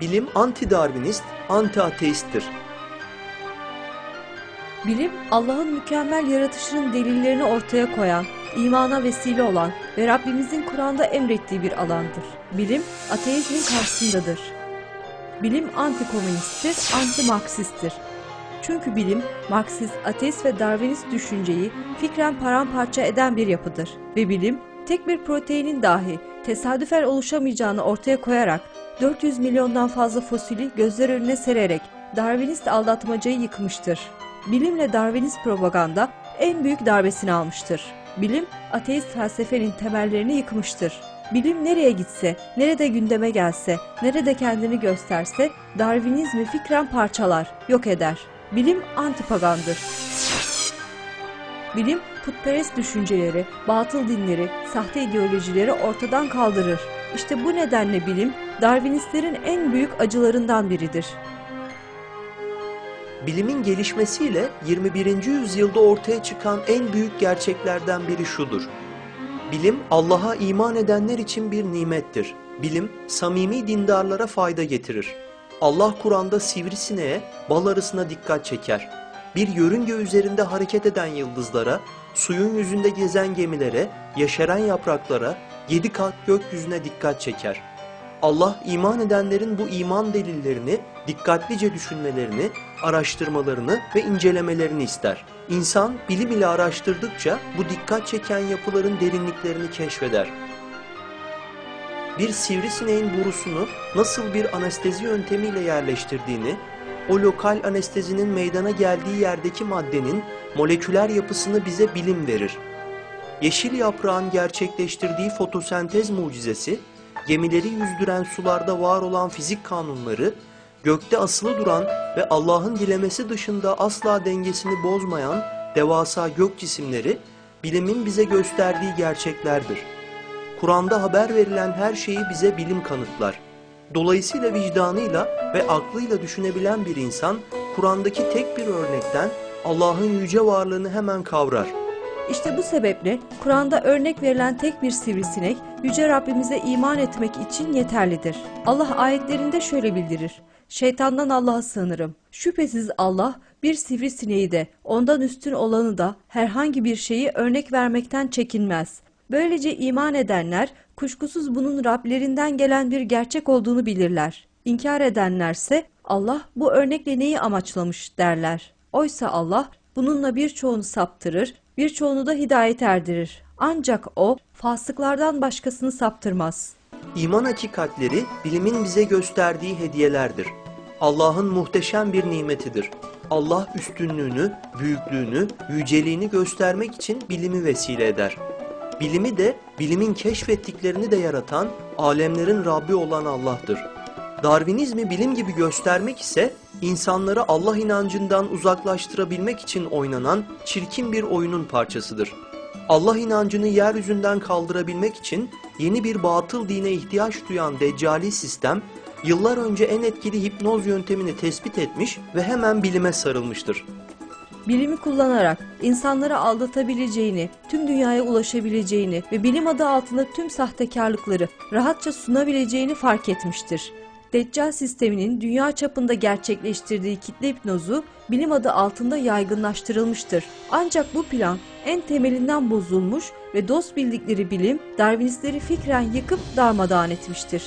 Bilim anti-Darwinist, anti-ateisttir. Bilim, Allah'ın mükemmel yaratışının delillerini ortaya koyan, imana vesile olan ve Rabbimizin Kur'an'da emrettiği bir alandır. Bilim, ateizmin karşısındadır. Bilim antikomünisttir, anti-Marksisttir. Çünkü bilim, Marksist, ateist ve Darwinist düşünceyi fikren paramparça eden bir yapıdır. Ve bilim, tek bir proteinin dahi tesadüfen oluşamayacağını ortaya koyarak 400 milyondan fazla fosili gözler önüne sererek Darwinist aldatmacayı yıkmıştır. Bilimle Darwinist propaganda en büyük darbesini almıştır. Bilim, ateist felsefenin temellerini yıkmıştır. Bilim nereye gitse, nerede gündeme gelse, nerede kendini gösterse Darwinizmi fikren parçalar, yok eder. Bilim antipagandır. Bilim putperest düşünceleri, batıl dinleri, sahte ideolojileri ortadan kaldırır. İşte bu nedenle bilim Darwinistlerin en büyük acılarından biridir. Bilimin gelişmesiyle 21. yüzyılda ortaya çıkan en büyük gerçeklerden biri şudur. Bilim Allah'a iman edenler için bir nimettir. Bilim samimi dindarlara fayda getirir. Allah Kur'an'da sivrisineğe, bal arısına dikkat çeker. Bir yörünge üzerinde hareket eden yıldızlara, suyun yüzünde gezen gemilere, yeşeren yapraklara, yedi kat gökyüzüne dikkat çeker. Allah iman edenlerin bu iman delillerini dikkatlice düşünmelerini, araştırmalarını ve incelemelerini ister. İnsan bilim ile araştırdıkça bu dikkat çeken yapıların derinliklerini keşfeder. Bir sivrisineğin borusunu nasıl bir anestezi yöntemiyle yerleştirdiğini, o lokal anestezinin meydana geldiği yerdeki maddenin moleküler yapısını bize bilim verir. Yeşil yaprağın gerçekleştirdiği fotosentez mucizesi, gemileri yüzdüren sularda var olan fizik kanunları, gökte asılı duran ve Allah'ın dilemesi dışında asla dengesini bozmayan devasa gök cisimleri, bilimin bize gösterdiği gerçeklerdir. Kur'an'da haber verilen her şeyi bize bilim kanıtlar. Dolayısıyla vicdanıyla ve aklıyla düşünebilen bir insan, Kur'an'daki tek bir örnekten Allah'ın yüce varlığını hemen kavrar. İşte bu sebeple Kur'an'da örnek verilen tek bir sivrisinek Yüce Rabbimize iman etmek için yeterlidir. Allah ayetlerinde şöyle bildirir. Şeytandan Allah'a sığınırım. Şüphesiz Allah bir sivrisineği de ondan üstün olanı da herhangi bir şeyi örnek vermekten çekinmez. Böylece iman edenler kuşkusuz bunun Rablerinden gelen bir gerçek olduğunu bilirler. İnkar edenlerse Allah bu örnekle neyi amaçlamış derler. Oysa Allah bununla birçoğunu saptırır, birçoğunu da hidayet erdirir. Ancak o fasıklardan başkasını saptırmaz. İman hakikatleri bilimin bize gösterdiği hediyelerdir. Allah'ın muhteşem bir nimetidir. Allah üstünlüğünü, büyüklüğünü, yüceliğini göstermek için bilimi vesile eder. Bilimi de, bilimin keşfettiklerini de yaratan, alemlerin Rabbi olan Allah'tır. Darwinizmi bilim gibi göstermek ise insanları Allah inancından uzaklaştırabilmek için oynanan çirkin bir oyunun parçasıdır. Allah inancını yeryüzünden kaldırabilmek için yeni bir batıl dine ihtiyaç duyan deccali sistem, yıllar önce en etkili hipnoz yöntemini tespit etmiş ve hemen bilime sarılmıştır. Bilimi kullanarak insanları aldatabileceğini, tüm dünyaya ulaşabileceğini ve bilim adı altında tüm sahtekarlıkları rahatça sunabileceğini fark etmiştir. Deccal sisteminin dünya çapında gerçekleştirdiği kitle hipnozu bilim adı altında yaygınlaştırılmıştır. Ancak bu plan en temelinden bozulmuş ve dost bildikleri bilim Darwinistleri fikren yıkıp darmadağın etmiştir.